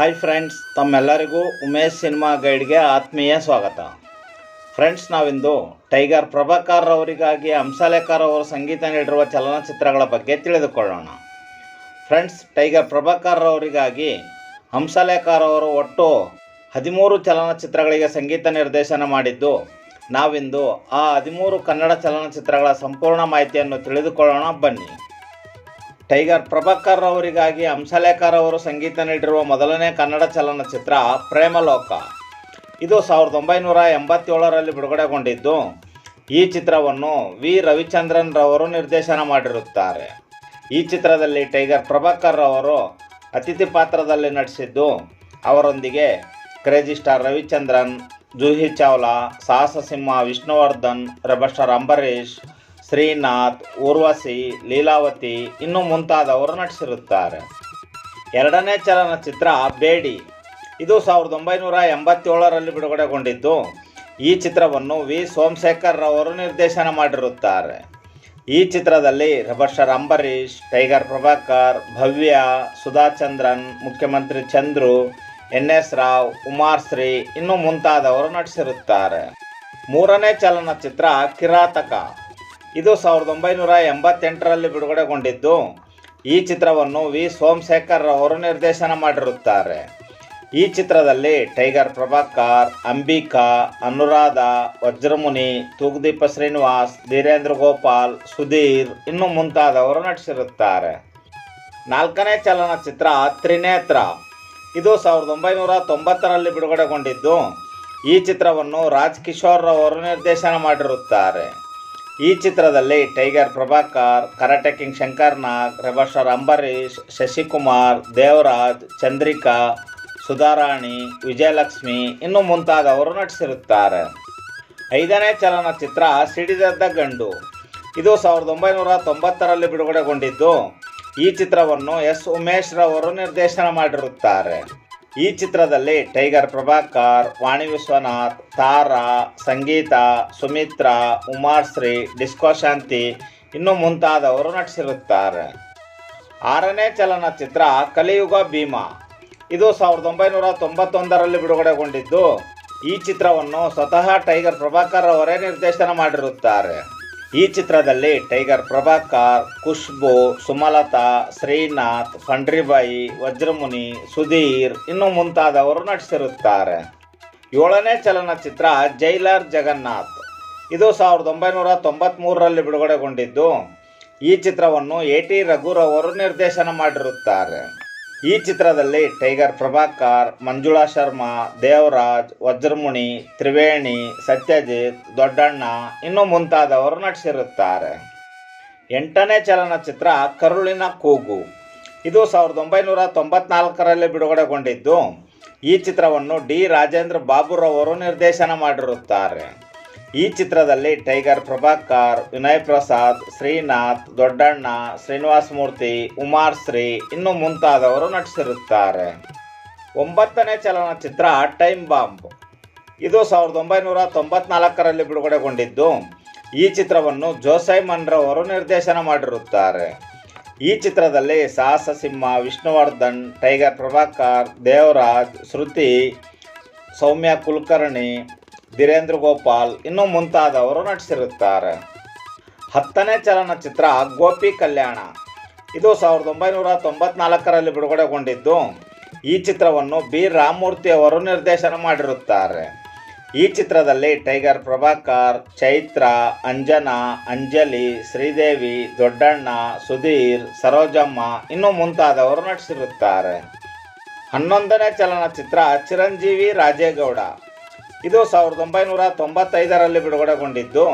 Hi friends ತಮ್ಮೆಲ್ಲರಿಗೂ Umesh cinema ಗೈಡ್ಗೆ ಆತ್ಮೀಯ ಸ್ವಾಗತ. ಫ್ರೆಂಡ್ಸ್ ನಾವಿಂದು ಟೈಗರ್ ಪ್ರಭಾಕರ್ ಅವರಿಗಾಗಿ ಹಂಸಲೇಖರ್ ಅವರು ಸಂಗೀತ ನೀಡಿರುವ ಚಲನಚಿತ್ರಗಳ ಬಗ್ಗೆ ತಿಳಿದುಕೊಳ್ಳೋಣ. ಫ್ರೆಂಡ್ಸ್ ಟೈಗರ್ ಪ್ರಭಾಕರ್ ಅವರಿಗಾಗಿ ಹಂಸಲೇಖರ್ ಅವರು ಒಟ್ಟು ಹದಿಮೂರು ಚಲನಚಿತ್ರಗಳಿಗೆ ಸಂಗೀತ ನಿರ್ದೇಶನ ಮಾಡಿದ್ದು, ನಾವಿಂದು ಆ ಹದಿಮೂರು ಕನ್ನಡ ಚಲನಚಿತ್ರಗಳ ಸಂಪೂರ್ಣ ಮಾಹಿತಿಯನ್ನು ತಿಳಿದುಕೊಳ್ಳೋಣ. ಬನ್ನಿ. ಟೈಗರ್ ಪ್ರಭಾಕರ್ ಅವರಿಗಾಗಿ ಹಂಸಲೇಖರ್ ಅವರು ಸಂಗೀತ ನೀಡಿರುವ ಮೊದಲನೇ ಕನ್ನಡ ಚಲನಚಿತ್ರ ಪ್ರೇಮಲೋಕ. ಇದು ಸಾವಿರದ ಒಂಬೈನೂರ ಎಂಬತ್ತೇಳರಲ್ಲಿ ಬಿಡುಗಡೆಗೊಂಡಿದ್ದು. ಈ ಚಿತ್ರವನ್ನು ವಿ. ರವಿಚಂದ್ರನ್ ರವರು ನಿರ್ದೇಶನ ಮಾಡಿರುತ್ತಾರೆ. ಈ ಚಿತ್ರದಲ್ಲಿ ಟೈಗರ್ ಪ್ರಭಾಕರ್ ಅವರು ಅತಿಥಿ ಪಾತ್ರದಲ್ಲಿ ನಟಿಸಿದ್ದು, ಅವರೊಂದಿಗೆ ಕ್ರೇಜಿ ಸ್ಟಾರ್ ರವಿಚಂದ್ರನ್, ಜೂಹಿ ಚಾವ್ಲಾ, ಸಾಹಸ ಸಿಂಹ ವಿಷ್ಣುವರ್ಧನ್, ರೆಬಸ್ಟಾರ್ ಅಂಬರೀಷ್ ಶ್ರೀನಾಥ್ ಊರ್ವಶಿ ಲೀಲಾವತಿ ಇನ್ನು ಮುಂತಾದವರು ನಟಿಸಿರುತ್ತಾರೆ. ಎರಡನೇ ಚಲನಚಿತ್ರ ಬೇಡಿ. ಇದು ಸಾವಿರದ ಒಂಬೈನೂರ ಎಂಬತ್ತೇಳರಲ್ಲಿ ಬಿಡುಗಡೆಗೊಂಡಿದ್ದು. ಈ ಚಿತ್ರವನ್ನು ವಿ. ಸೋಮಶೇಖರ್ ಅವರು ನಿರ್ದೇಶನ ಮಾಡಿರುತ್ತಾರೆ. ಈ ಚಿತ್ರದಲ್ಲಿ rebel star Ambareesh, tiger Prabhakar, Bhavya Sudhachandran Mukhyamantri Chandru N S Rao Umashree ಇನ್ನು ಮುಂತಾದವರು ನಟಿಸಿರುತ್ತಾರೆ. ಮೂರನೇ ಚಲನಚಿತ್ರ ಕಿರಾತಕ. ಇದು ಸಾವಿರದ ಒಂಬೈನೂರ ಎಂಬತ್ತೆಂಟರಲ್ಲಿ ಬಿಡುಗಡೆಗೊಂಡಿದ್ದು. ಈ ಚಿತ್ರವನ್ನು ವಿ. ಸೋಮಶೇಖರ್ ಅವರು ನಿರ್ದೇಶನ ಮಾಡಿರುತ್ತಾರೆ. ಈ ಚಿತ್ರದಲ್ಲಿ ಟೈಗರ್ ಪ್ರಭಾಕರ್, ಅಂಬಿಕಾ, ಅನುರಾಧ, ವಜ್ರಮುನಿ, ತೂಗುದೀಪ ಶ್ರೀನಿವಾಸ್, ಧೀರೇಂದ್ರ ಗೋಪಾಲ್, ಸುಧೀರ್ ಇನ್ನು ಮುಂತಾದವರು ನಟಿಸಿರುತ್ತಾರೆ. ನಾಲ್ಕನೇ ಚಲನಚಿತ್ರ ತ್ರಿನೇತ್ರ. ಇದು ಸಾವಿರದ ಒಂಬೈನೂರ ತೊಂಬತ್ತರಲ್ಲಿ ಬಿಡುಗಡೆಗೊಂಡಿದ್ದು. ಈ ಚಿತ್ರವನ್ನು ರಾಜ್ ಕಿಶೋರ್ ಅವರು ನಿರ್ದೇಶನ ಮಾಡಿರುತ್ತಾರೆ. ಈ ಚಿತ್ರದಲ್ಲಿ tiger Prabhakar, karate king Shankar Nag rebel star Ambareesh Shashikumar, Devaraj, Chandrika, Sudharani, Vijayalakshmi ಇನ್ನು ಮುಂತಾದವರು ನಟಿಸಿರುತ್ತಾರೆ. ಐದನೇ ಚಲನಚಿತ್ರ ಸಿಡಿದದ್ದ ಗಂಡು. ಇದು ಸಾವಿರದ ಒಂಬೈನೂರ ತೊಂಬತ್ತರಲ್ಲಿ ಬಿಡುಗಡೆಗೊಂಡಿದ್ದು. ಈ ಚಿತ್ರವನ್ನು ಎಸ್ ಉಮೇಶ್ ರವರು ನಿರ್ದೇಶನ ಮಾಡಿರುತ್ತಾರೆ. ಈ ಚಿತ್ರದಲ್ಲಿ ಟೈಗರ್ ಪ್ರಭಾಕರ್, ವಾಣಿ ವಿಶ್ವನಾಥ್, ತಾರಾ, ಸಂಗೀತ, ಸುಮಿತ್ರಾ ಉಮಾರ್ಶ್ರೀ ಡಿಸ್ಕೋ ಶಾಂತಿ ಇನ್ನು ಮುಂತಾದವರು ನಟಿಸಿರುತ್ತಾರೆ. ಆರನೇ ಚಲನಚಿತ್ರ ಕಲಿಯುಗ ಭೀಮಾ. ಇದು ಸಾವಿರದ ಒಂಬೈನೂರ ತೊಂಬತ್ತೊಂದರಲ್ಲಿ ಬಿಡುಗಡೆಗೊಂಡಿದ್ದು. ಈ ಚಿತ್ರವನ್ನು ಸ್ವತಃ ಟೈಗರ್ ಪ್ರಭಾಕರ್ ಅವರೇ ನಿರ್ದೇಶನ ಮಾಡಿರುತ್ತಾರೆ. ಈ ಚಿತ್ರದಲ್ಲಿ ಟೈಗರ್ ಪ್ರಭಾಕರ್, ಖುಷ್ಬು, ಸುಮಲತಾ, ಶ್ರೀನಾಥ್ ಫಂಡ್ರಿಬಾಯಿ ವಜ್ರಮುನಿ, ಸುಧೀರ್ ಇನ್ನು ಮುಂತಾದವರು ನಟಿಸಿರುತ್ತಾರೆ. ಏಳನೇ ಚಲನಚಿತ್ರ ಜೈಲರ್ ಜಗನ್ನಾಥ್. ಇದು ಸಾವಿರದ ಒಂಬೈನೂರ ತೊಂಬತ್ತ್ಮೂರರಲ್ಲಿ ಬಿಡುಗಡೆಗೊಂಡಿದ್ದು. ಈ ಚಿತ್ರವನ್ನು ಎ ಟಿ ರಘುರವರು ನಿರ್ದೇಶನ ಮಾಡಿರುತ್ತಾರೆ. ಈ ಚಿತ್ರದಲ್ಲಿ ಟೈಗರ್ ಪ್ರಭಾಕರ್, ಮಂಜುಳಾ ಶರ್ಮಾ, ದೇವರಾಜ್, ವಜ್ರಮುನಿ, ತ್ರಿವೇಣಿ, ಸತ್ಯಜಿತ್, ದೊಡ್ಡಣ್ಣ ಇನ್ನೂ ಮುಂತಾದವರು ನಟಿಸಿರುತ್ತಾರೆ. ಎಂಟನೇ ಚಲನಚಿತ್ರ ಕರುಳಿನ ಕೂಗು. ಇದು ಸಾವಿರದ ಒಂಬೈನೂರ ತೊಂಬತ್ನಾಲ್ಕರಲ್ಲಿ ಬಿಡುಗಡೆಗೊಂಡಿದ್ದು. ಈ ಚಿತ್ರವನ್ನು ಡಿ ರಾಜೇಂದ್ರ ಬಾಬುರವರು ನಿರ್ದೇಶನ ಮಾಡಿರುತ್ತಾರೆ. ಈ ಚಿತ್ರದಲ್ಲಿ ಟೈಗರ್ ಪ್ರಭಾಕರ್, ವಿನಯ್ ಪ್ರಸಾದ್, ಶ್ರೀನಾಥ್, ದೊಡ್ಡಣ್ಣ, ಶ್ರೀನಿವಾಸ ಮೂರ್ತಿ ಉಮಾರ್ಶ್ರೀ ಇನ್ನು ಮುಂತಾದವರು ನಟಿಸಿರುತ್ತಾರೆ. ಒಂಬತ್ತನೇ ಚಲನಚಿತ್ರ ಟೈಮ್ ಬಾಂಬ್. ಇದು ಸಾವಿರದ ಒಂಬೈನೂರ ತೊಂಬತ್ನಾಲ್ಕರಲ್ಲಿ ಬಿಡುಗಡೆಗೊಂಡಿದ್ದು. ಈ ಚಿತ್ರವನ್ನು ಜೋಸೈ ಮನ್ರವರು ನಿರ್ದೇಶನ ಮಾಡಿರುತ್ತಾರೆ. ಈ ಚಿತ್ರದಲ್ಲಿ ಸಾಹಸ ಸಿಂಹ ವಿಷ್ಣುವರ್ಧನ್, ಟೈಗರ್ ಪ್ರಭಾಕರ್, ದೇವರಾಜ್, ಶ್ರುತಿ, ಸೌಮ್ಯ ಕುಲಕರ್ಣಿ ಧೀರೇಂದ್ರ ಗೋಪಾಲ್ ಇನ್ನೂ ಮುಂತಾದವರು ನಟಿಸಿರುತ್ತಾರೆ. ಹತ್ತನೇ ಚಲನಚಿತ್ರ ಗೋಪಿ ಕಲ್ಯಾಣ. ಇದು ಸಾವಿರದ ಒಂಬೈನೂರ ತೊಂಬತ್ನಾಲ್ಕರಲ್ಲಿ ಬಿಡುಗಡೆಗೊಂಡಿದ್ದು. ಈ ಚಿತ್ರವನ್ನು ಬಿ. ರಾಮಮೂರ್ತಿ ಅವರು ನಿರ್ದೇಶನ ಮಾಡಿರುತ್ತಾರೆ. ಈ ಚಿತ್ರದಲ್ಲಿ ಟೈಗರ್ ಪ್ರಭಾಕರ್, ಚೈತ್ರ, ಅಂಜನಾ, ಅಂಜಲಿ, ಶ್ರೀದೇವಿ, ದೊಡ್ಡಣ್ಣ, ಸುಧೀರ್, ಸರೋಜಮ್ಮ ಇನ್ನೂ ಮುಂತಾದವರು ನಟಿಸಿರುತ್ತಾರೆ. ಹನ್ನೊಂದನೇ ಚಲನಚಿತ್ರ ಚಿರಂಜೀವಿ ರಾಜೇಗೌಡ. ಇದು ಸಾವಿರದ ಒಂಬೈನೂರ ತೊಂಬತ್ತೈದರಲ್ಲಿ ಬಿಡುಗಡೆಗೊಂಡಿದ್ದು.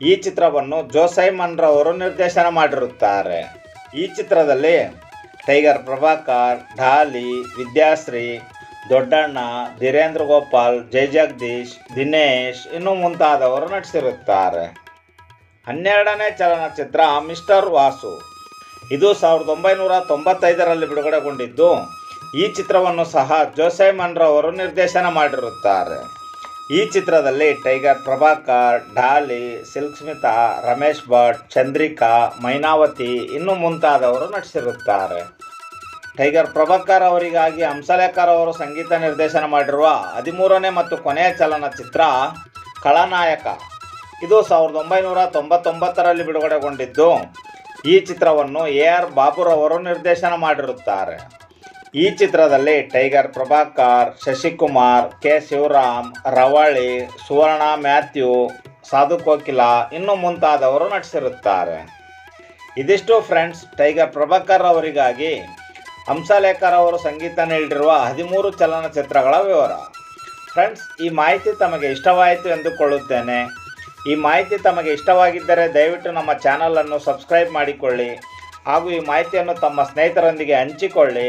ಈ ಚಿತ್ರವನ್ನು ಜೋಸೈ ಮನ್ರವರು ನಿರ್ದೇಶನ ಮಾಡಿರುತ್ತಾರೆ. ಈ ಚಿತ್ರದಲ್ಲಿ ಟೈಗರ್ ಪ್ರಭಾಕರ್ ಢಾಲಿ ವಿದ್ಯಾಶ್ರೀ, ದೊಡ್ಡಣ್ಣ, ಧೀರೇಂದ್ರ ಗೋಪಾಲ್ ಜಯಜಗದೀಶ್ ದಿನೇಶ್ ಇನ್ನು ಮುಂತಾದವರು ನಟಿಸಿರುತ್ತಾರೆ. ಹನ್ನೆರಡನೇ ಚಲನಚಿತ್ರ ಮಿಸ್ಟರ್ ವಾಸು. ಇದು ಸಾವಿರದ ಒಂಬೈನೂರ ತೊಂಬತ್ತೈದರಲ್ಲಿ ಬಿಡುಗಡೆಗೊಂಡಿದ್ದು. ಈ ಚಿತ್ರವನ್ನು ಸಹ ಜೋಸೈ ಮನ್ರವರು ನಿರ್ದೇಶನ ಮಾಡಿರುತ್ತಾರೆ. ಈ ಚಿತ್ರದಲ್ಲಿ tiger Prabhakar, Dolly silk Smitha Ramesh Bhat, Chandrika, Mynavathi ಇನ್ನು ಮುಂತಾದವರು ನಟಿಸಿರುತ್ತಾರೆ. ಟೈಗರ್ ಪ್ರಭಾಕರ್ ಅವರಿಗಾಗಿ ಹಂಸಲೇಖರ್ ಅವರು ಸಂಗೀತ ನಿರ್ದೇಶನ ಮಾಡಿರುವ ಹದಿಮೂರನೇ ಮತ್ತು ಕೊನೆಯ ಚಲನಚಿತ್ರ ಖಳನಾಯಕ. ಇದು ಸಾವಿರದ ಒಂಬೈನೂರ ತೊಂಬತ್ತೊಂಬತ್ತರಲ್ಲಿ ಬಿಡುಗಡೆಗೊಂಡಿದ್ದು. ಈ ಚಿತ್ರವನ್ನು ಎ ಆರ್ ಬಾಬುರವರು ನಿರ್ದೇಶನ ಮಾಡಿರುತ್ತಾರೆ. ಈ ಚಿತ್ರದಲ್ಲಿ tiger Prabhakar, Shashikumar, K. Shivaram, Ravali, Suvarna, Mathew, Sadhu Kokila ಇನ್ನು ಮುಂತಾದವರು ನಟಿಸಿರುತ್ತಾರೆ. ಇದಿಷ್ಟು ಫ್ರೆಂಡ್ಸ್, ಟೈಗರ್ ಪ್ರಭಾಕರ್ ಅವರಿಗಾಗಿ ಹಂಸಲೇಖರ್ ಅವರು ಸಂಗೀತ ನೀಡಿರುವ ಹದಿಮೂರು ಚಲನಚಿತ್ರಗಳ ವಿವರ. ಫ್ರೆಂಡ್ಸ್, ಈ ಮಾಹಿತಿ ತಮಗೆ ಇಷ್ಟವಾಯಿತು ಎಂದುಕೊಳ್ಳುತ್ತೇನೆ. ಈ ಮಾಹಿತಿ ತಮಗೆ ಇಷ್ಟವಾಗಿದ್ದರೆ ದಯವಿಟ್ಟು ನಮ್ಮ ಚಾನಲನ್ನು ಸಬ್ಸ್ಕ್ರೈಬ್ ಮಾಡಿಕೊಳ್ಳಿ ಹಾಗೂ ಈ ಮಾಹಿತಿಯನ್ನು ತಮ್ಮ ಸ್ನೇಹಿತರೊಂದಿಗೆ ಹಂಚಿಕೊಳ್ಳಿ.